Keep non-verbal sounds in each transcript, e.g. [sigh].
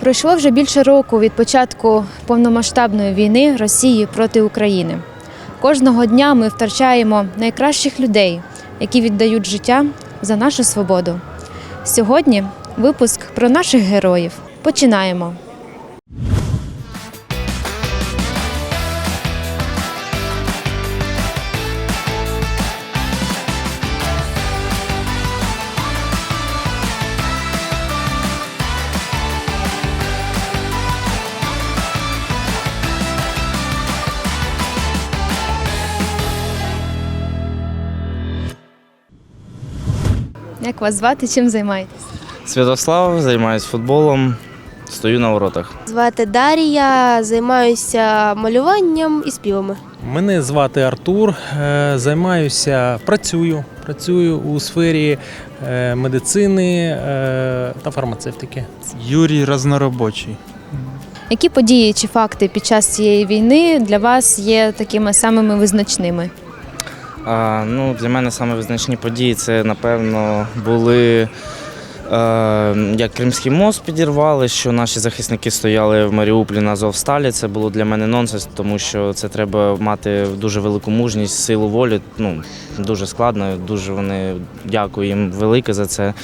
Пройшло вже більше року від початку повномасштабної війни Росії проти України. Кожного дня ми втрачаємо найкращих людей, які віддають життя за нашу свободу. Сьогодні випуск про наших героїв. Починаємо. Як вас звати? Чим займаєтесь? Святослав, займаюся футболом, стою на воротах. Звати Дар'я, займаюся малюванням і співами. Мене звати Артур. е, Займаюся, працюю. Працюю у сфері е, медицини е, та фармацевтики. Юрій Разноробочий. Які події чи факти під час цієї війни для вас є такими самими визначними? А, ну, для мене саме визначні події це, напевно, були. Е, як Кримський мост підірвали, що наші захисники стояли в Маріуполі на Азовсталі. Це було для мене нонсенс, тому що це треба мати дуже велику мужність, силу волі. Ну, дуже складно. Дуже вони дякую їм велике за це.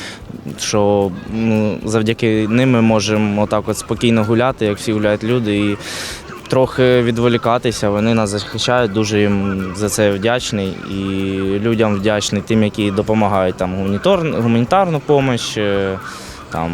Що ну, завдяки ним ми можемо отак от спокійно гуляти, як всі гуляють люди. І трохи відволікатися. Вони нас захищають. Дуже їм за це вдячний і людям вдячний тим, які допомагають там гуманітар, гуманітарну допомогу, там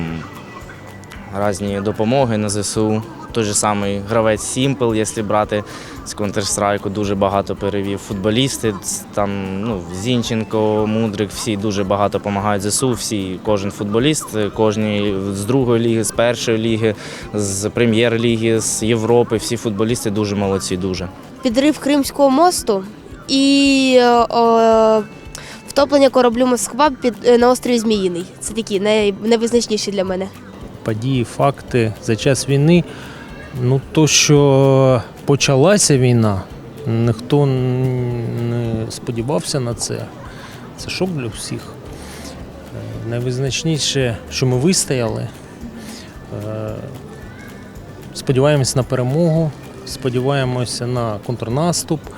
різні допомоги на ЗСУ. Той же самий гравець Сімпл, якщо брати з Counter-Strike, дуже багато перевів. Футболісти там ну, Зінченко, Мудрик, всі дуже багато допомагають ЗСУ. Всі, кожен футболіст, кожен з другої ліги, з першої ліги, з прем'єр-ліги, з Європи. Всі футболісти дуже молодці, дуже. Підрив Кримського мосту і е, е, втоплення кораблю Москва під, е, на острові Зміїний. Це такі найвизначніші для мене. Події, факти за час війни. Ну, то, що почалася війна, ніхто не сподівався на це. Це шок для всіх. Е, Найвизначніше, що ми вистояли. Е, Сподіваємось на перемогу, сподіваємося на контрнаступ, е,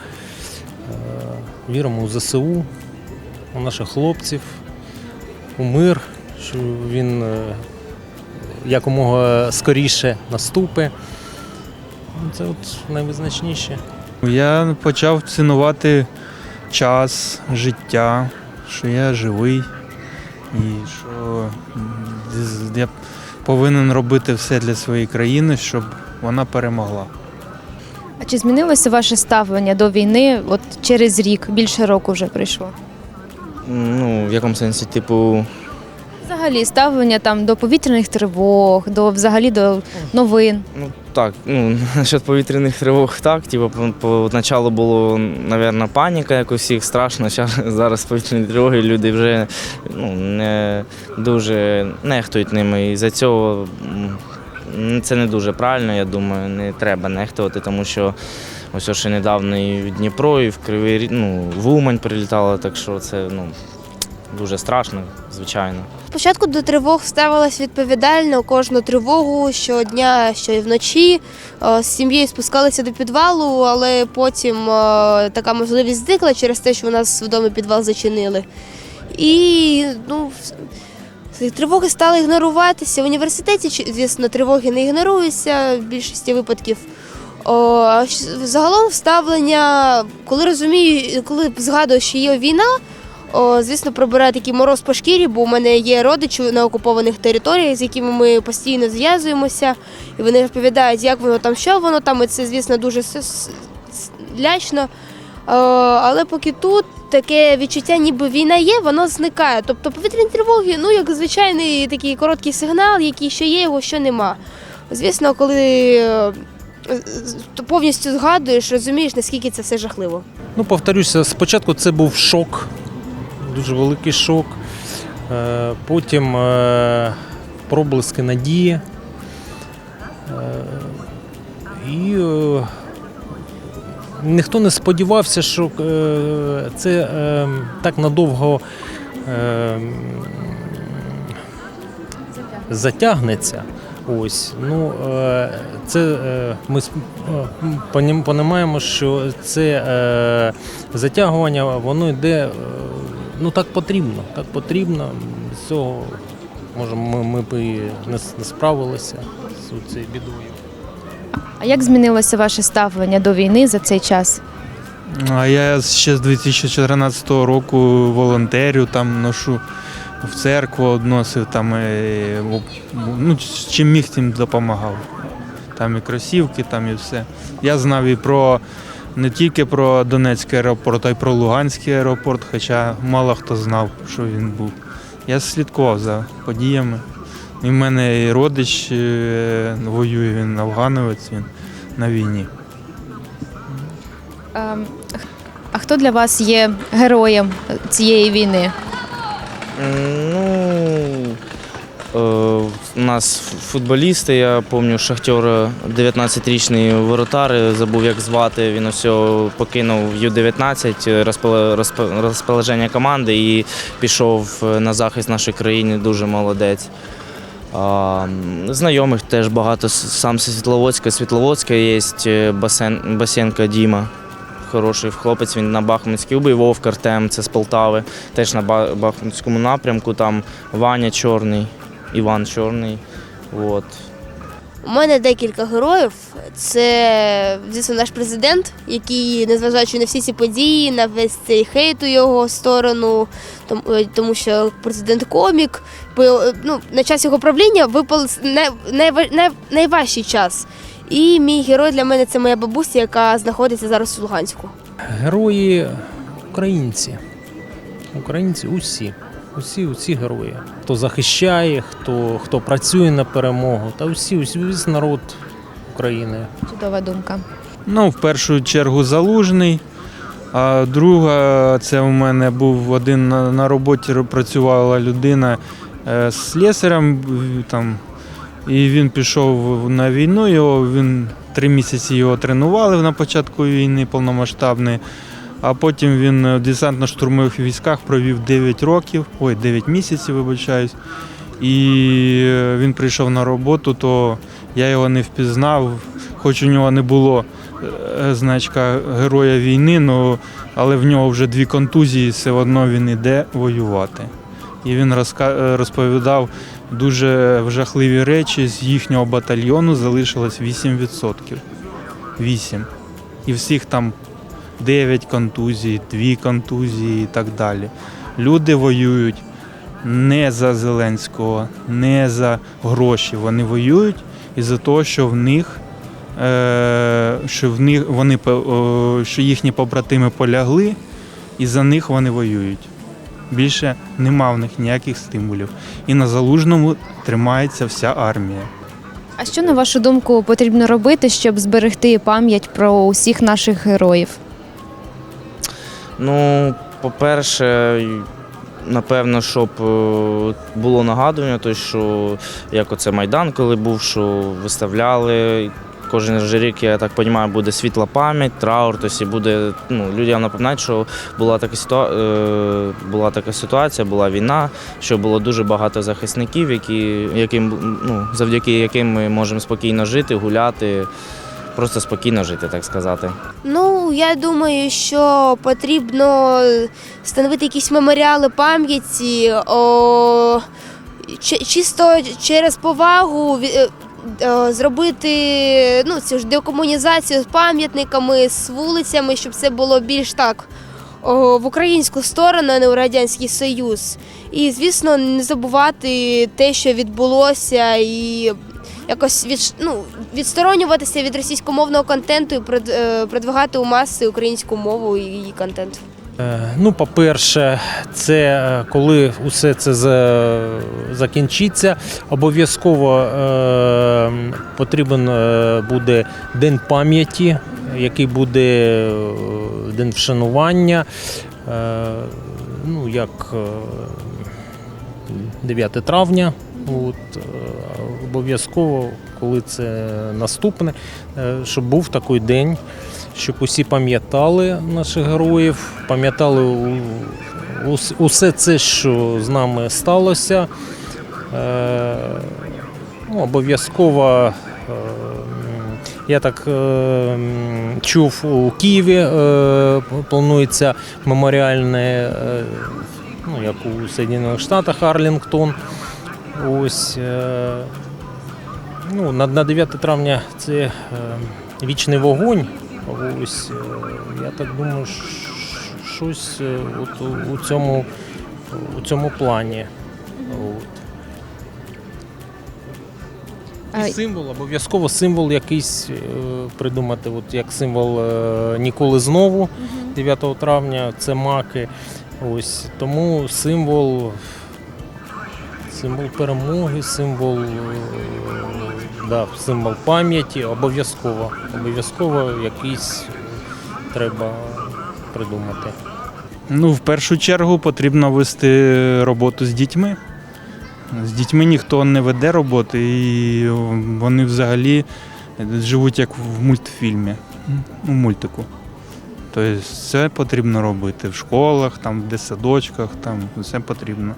віримо у ЗСУ, у наших хлопців, у мир, що він якомога скоріше наступить. Це от найвизначніше. Я почав цінувати час, життя, що я живий і що я повинен робити все для своєї країни, щоб вона перемогла. А чи змінилося ваше ставлення до війни от через рік, більше року вже пройшло? Ну, в якому сенсі, типу, Взагалі ставлення там до повітряних тривог, до взагалі до новин. Ну так, ну [laughs] насчет повітряних тривог, так. Типу, по- поначалу було, напевно, паніка, як у всіх страшно. [laughs] Зараз повітряні тривоги люди вже ну, не дуже нехтують ними. І за цього це не дуже правильно, я думаю, не треба нехтувати, тому що ось ще недавно і в Дніпро, і в Кривий Ріг, ну, в Умань прилітало, так що це ну, дуже страшно, звичайно. Спочатку до тривог ставилась відповідально кожну тривогу щодня, що і вночі. Е, З сім'єю спускалися до підвалу, але потім е, така можливість зникла через те, що у нас вдома підвал зачинили. І ну, тривоги стали ігноруватися. В університеті, звісно, тривоги не ігноруються в більшості випадків. О, загалом ставлення, коли розумію, коли згадую, що є війна, о, звісно, пробирає такий мороз по шкірі, бо у мене є родичі на окупованих територіях, з якими ми постійно зв'язуємося, і вони розповідають, як воно там, що воно там, і це, звісно, дуже лячно. Але поки тут таке відчуття, ніби війна є, воно зникає. Тобто повітряні тривоги, ну як звичайний такий короткий сигнал, який що є, його що нема. Звісно, коли е, повністю згадуєш, розумієш, наскільки це все жахливо. Ну, повторюся, спочатку це був шок, дуже великий шок. Е, Потім е, проблиски надії. Е, І ніхто не сподівався, що це так надовго затягнеться. Ось, ну це ми понімаємо, що це затягування, воно йде, ну так потрібно. Так потрібно. З цього може ми, ми б і не, не справилися з цією бідою. А як змінилося ваше ставлення до війни за цей час? А я ще з 2014 року волонтерю, там ношу в церкву односив, там е, ну, чим міг, тим допомагав. Там і кросівки, там і все. Я знав і про не тільки про Донецький аеропорт, а й про Луганський аеропорт, хоча мало хто знав, що він був. Я слідкував за подіями. І в мене і родич е, воює, він афгановець, він на війні. Ем, А хто для вас є героєм цієї війни? Е, у нас футболісти, я пам'ятаю, Шахтер 19-річний воротар, забув як звати. Він ось покинув Ю-19 е, розположення команди і пішов е, на захист нашої країни. Дуже молодець. Знайомих теж багато. Сам Світловодська, Світловодська є е, Басен, Басенка Діма. Хороший хлопець, він на Бахмутській убив Вовк Артем, це з Полтави, теж на Бахмутському напрямку. Там Ваня Чорний, Іван Чорний. От. У мене декілька героїв. Це, звісно, наш президент, який, незважаючи на всі ці події, на весь цей хейт у його сторону, тому, тому що президент комік, ну, на час його правління випав с- най, най, найважчий час. І мій герой для мене це моя бабуся, яка знаходиться зараз у Луганську. Герої українці. Українці усі. Усі, усі герої. Хто захищає, хто, хто працює на перемогу, та усі, усі весь народ України. Чудова думка. Ну, в першу чергу залужний. А друга, це у мене був один на, на роботі працювала людина е, з слесарем, там, і він пішов на війну. Його, він три місяці його тренували на початку війни повномасштабної. А потім він в десантно-штурмових військах провів 9 років, ой, 9 місяців, вибачаюсь. І е, він прийшов на роботу, то я його не впізнав, хоч у нього не було е, значка героя війни, ну, але в нього вже дві контузії, все одно він іде воювати. І він е, розповідав дуже жахливі речі. З їхнього батальйону залишилось 8%. 8. І всіх там 9 контузій, 2 контузії і так далі. Люди воюють не за Зеленського, не за гроші. Вони воюють із-за того, що в них е, що в них вони що їхні побратими полягли, і за них вони воюють. Більше нема в них ніяких стимулів. І на залужному тримається вся армія. А що, на вашу думку, потрібно робити, щоб зберегти пам'ять про усіх наших героїв? Ну, по-перше, напевно, щоб е, було нагадування, то що як оце Майдан, коли був, що виставляли. Кожен же рік, я так розумію, буде світла пам'ять, траур, тобто і буде ну, людям напоминати, що була така, ситуа... е, була така ситуація, була війна, що було дуже багато захисників, які, яким, ну, завдяки яким ми можемо спокійно жити, гуляти, просто спокійно жити, так сказати. Ну, я думаю, що потрібно встановити якісь меморіали пам'яті, о, чисто через повагу е, зробити ну, цю ж декомунізацію з пам'ятниками, з вулицями, щоб це було більш так в українську сторону, а не у Радянський Союз. І, звісно, не забувати те, що відбулося, і якось від, ну, відсторонюватися від російськомовного контенту і е, продвигати у маси українську мову і її контент. Е, Ну, по-перше, це е, коли усе це закінчиться, обов'язково потрібен буде день пам'яті, який буде день вшанування. Ну, як е, 9 травня. От, е, обов'язково, коли це наступне, е, щоб був такий день, щоб усі пам'ятали наших героїв, пам'ятали усе це, що з нами сталося. Е, Ну, обов'язково. Я так чув у Києві планується меморіальне, ну як у Соєдинених Штатах Арлінгтон. Ось е, ну, на, на 9 травня це е, вічний вогонь. Ось е, я так думаю, щось от у, цьому у цьому плані. От. І символ, обов'язково символ якийсь придумати, от як символ ніколи знову 9 травня, це маки. Ось тому символ, символ перемоги, символ, е, да, символ пам'яті, обов'язково. Обов'язково якийсь треба придумати. Ну, в першу чергу потрібно вести роботу з дітьми. З дітьми ніхто не веде роботи, і вони взагалі живуть як в мультфільмі, у мультику. Тобто це потрібно робити в школах, там, в дитсадочках, там все потрібно.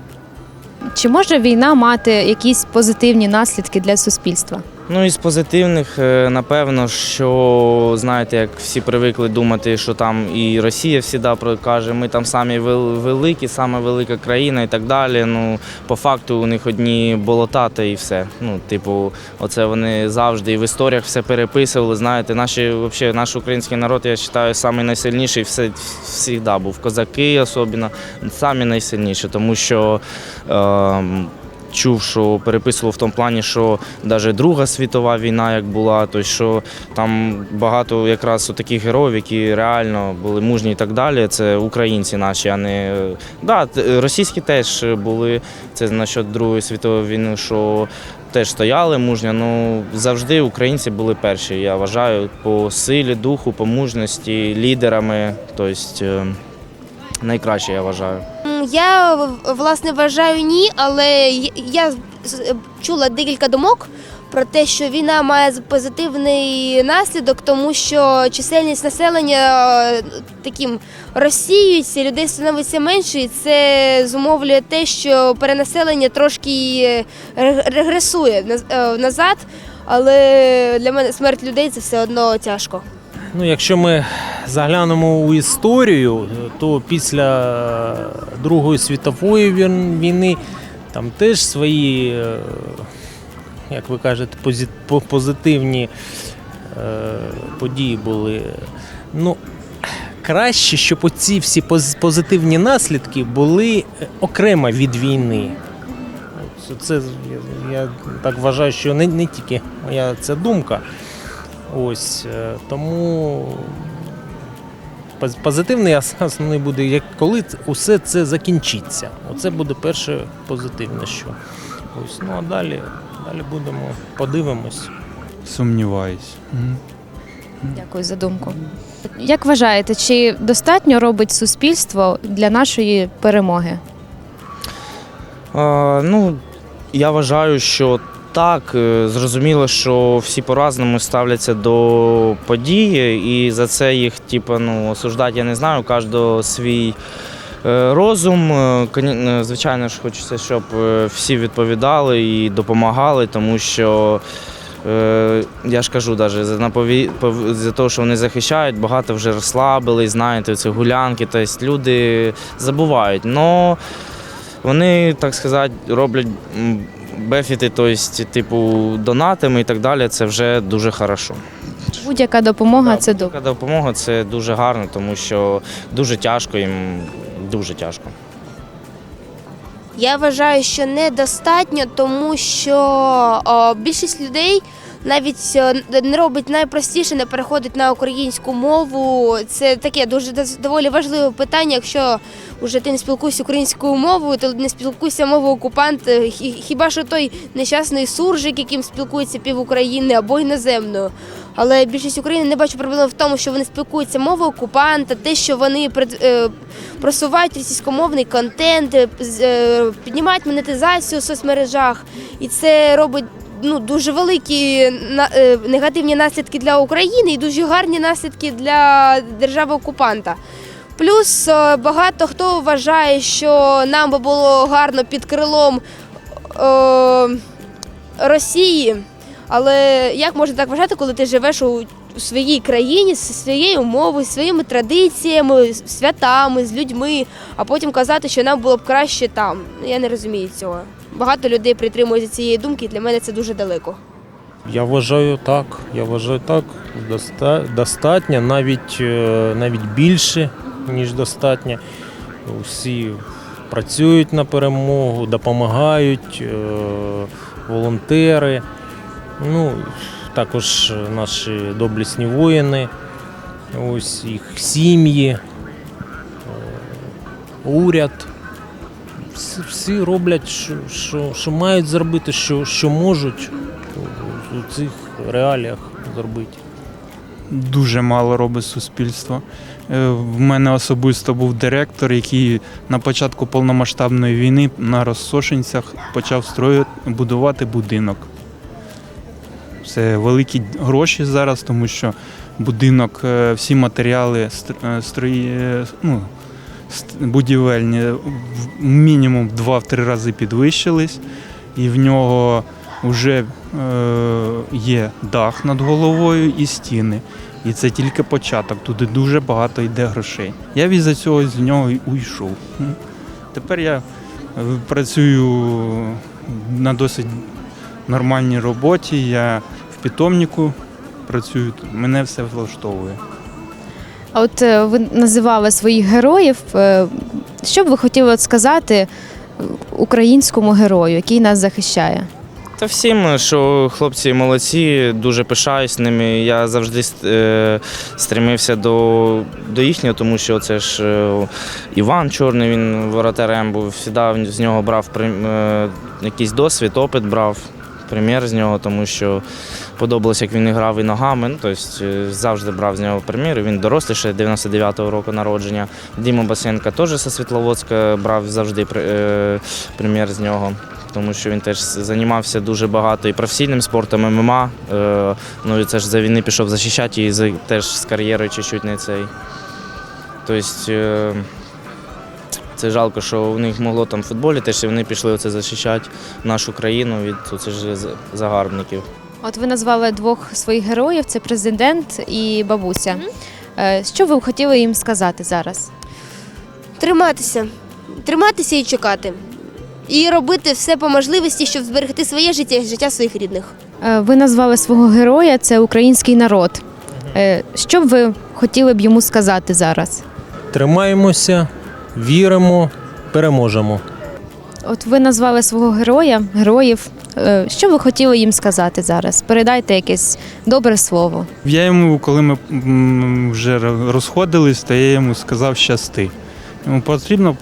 Чи може війна мати якісь позитивні наслідки для суспільства? Ну із позитивних, е, напевно, що знаєте, як всі привикли думати, що там і Росія завжди каже, ми там самі великі, саме велика країна і так далі. Ну, по факту у них одні болота та і все. Ну, типу, оце вони завжди і в історіях все переписували. Знаєте, наші, вообще, наш український народ, я вважаю, самий найсильніший все, завжди був. Козаки особливо, самі найсильніші, тому що. Е, чув, що переписував в тому плані, що навіть Друга світова війна, як була, то що там багато якраз таких героїв, які реально були мужні і так далі. Це українці наші, а не да, російські теж були. Це насчет Другої світової війни, що теж стояли мужньо. Ну завжди українці були перші. Я вважаю, по силі, духу, по мужності, лідерами. Тобто найкраще, я вважаю. Я власне вважаю ні, але я чула декілька думок про те, що війна має позитивний наслідок, тому що чисельність населення е, таким розсіюється, людей становиться менше, і це зумовлює те, що перенаселення трошки е, регресує е, назад. Але для мене смерть людей це все одно тяжко. Ну, якщо ми заглянемо у історію, то після Другої світової війни там теж свої, е, як ви кажете, позитивні е, події були. Ну, краще, щоб оці всі позитивні наслідки були е, окремо від війни. Це, я, так вважаю, що не, не тільки моя це думка. Ось е, тому позитивний основний буде, як коли усе це закінчиться. Оце буде перше позитивне, що ось. Ну а далі, далі будемо подивимось. Сумніваюсь. Дякую за думку. Як вважаєте, чи достатньо робить суспільство для нашої перемоги? А, ну, я вважаю, що так. Е, Зрозуміло, що всі по-разному ставляться до події, і за це їх, типу, ну, осуждати я не знаю, у кожного свій. е, Розум, Е, звичайно ж, хочеться, щоб всі відповідали і допомагали, тому що я ж кажу, навіть за, напові... за те, що вони захищають, багато вже розслабились, знаєте, це гулянки, тобто люди забувають. Но вони, так сказати, роблять бефіти, тобто, типу, донатами і так далі, це вже дуже хорошо. Будь-яка допомога це Така добре. допомога це дуже гарно, тому що дуже тяжко їм, дуже тяжко. Я вважаю, що недостатньо, тому що о, більшість людей навіть е, не робить найпростіше, не переходить на українську мову. Це таке дуже доволі важливе питання. Якщо вже ти не спілкуєшся українською мовою, то не спілкуйся мовою окупанта. Хіба що той нещасний суржик, яким спілкується пів України або іноземною. Але більшість України не бачу проблеми в тому, що вони спілкуються мовою окупанта, те, що вони е, просувають російськомовний контент, е, е, піднімають монетизацію в соцмережах, і це робить ну дуже великі е, негативні наслідки для України і дуже гарні наслідки для держави окупанта. Плюс е, багато хто вважає, що нам би було гарно під крилом. Е, Росії. Але як можна так вважати, коли ти живеш у своїй країні зі своєю мовою, своїми традиціями, святами, з людьми, а потім казати, що нам було б краще там. Я не розумію цього. Багато людей притримуються цієї думки, і для мене це дуже далеко. Я вважаю так. Я вважаю так. Достатньо, навіть, е, навіть більше, ніж достатньо. Усі працюють на перемогу, допомагають, е, волонтери. Ну, також наші доблесні воїни, ось їх сім'ї, е, уряд. Всі, роблять, що, що, що мають зробити, що, що можуть у- цих реаліях зробити. Дуже мало робить суспільство. Е, В мене особисто був директор, який на початку повномасштабної війни на розсошенцях почав строїти, будувати будинок. Це великі гроші зараз, тому що будинок, е, всі матеріали е, ну, будівельні мінімум в 2-3 рази підвищились, і в нього вже е, є дах над головою і стіни. І це тільки початок. Туди дуже багато йде грошей. Я від цього з нього й уйшов. Тепер я е, працюю на досить нормальній роботі. Я в питомнику працюю. Мене все влаштовує. А от е, ви називали своїх героїв. е, Що б ви хотіли от сказати е, українському герою, який нас захищає? Та всім, що хлопці молодці, дуже пишаюсь ними. Я завжди стремився до, до їхнього, тому що це ж Іван Чорний, він воротарем був, завжди з нього брав е, якийсь досвід, опит брав. Примір з нього, тому що подобалось, як він грав і ногами. Ну, тобто е, завжди брав з нього примір. Він дорослий ще 99-го року народження. Діма Басенка теж зі Світловодська брав завжди при- е, примір з нього тому що він теж займався дуже багато і професійним спортом, ММА. Е, ну і це ж за війни пішов захищати і теж з кар'єрою чуть-чуть не цей. Тобто це жалко, що у них могло там в футболі, теж і вони пішли оце захищати нашу країну від оце ж загарбників. От ви назвали двох своїх героїв: це президент і бабуся. Е, Що ви б хотіли їм сказати зараз? Триматися. Триматися і чекати. І робити все по можливості, щоб зберегти своє життя і життя своїх рідних. Е, Ви назвали свого героя це український народ. Е, Що б ви хотіли б йому сказати зараз? Тримаємося, віримо, переможемо. От ви назвали свого героя, героїв. Е, Що ви хотіли їм сказати зараз? Передайте якесь добре слово. Я йому, коли ми вже розходились, то я йому сказав щасти. Йому потрібно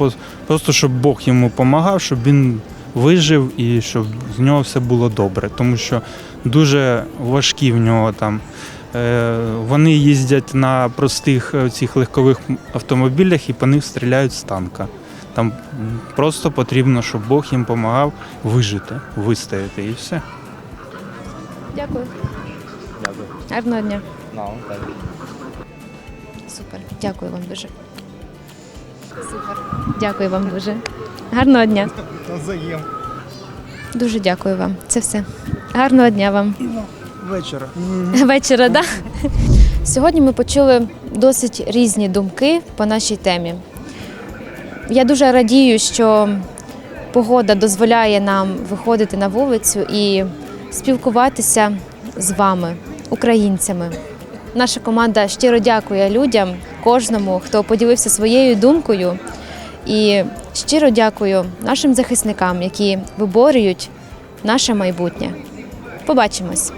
просто, щоб Бог йому допомагав, щоб він вижив і щоб з нього все було добре. Тому що дуже важкі в нього там. Е, Вони їздять на простих е, цих легкових автомобілях і по них стріляють з танка. Там просто потрібно, щоб Бог їм допомагав вижити, вистояти і все. Дякую. Дякую. Гарного дня. так. Супер. Дякую вам дуже. Супер. Дякую вам дуже. Гарного дня. Дуже дякую вам. Це все. Гарного дня вам. Вечора. Вечора, так? Сьогодні ми почули досить різні думки по нашій темі. Я дуже радію, що погода дозволяє нам виходити на вулицю і спілкуватися з вами, українцями. Наша команда щиро дякує людям, кожному, хто поділився своєю думкою. І щиро дякую нашим захисникам, які виборюють наше майбутнє. Побачимось!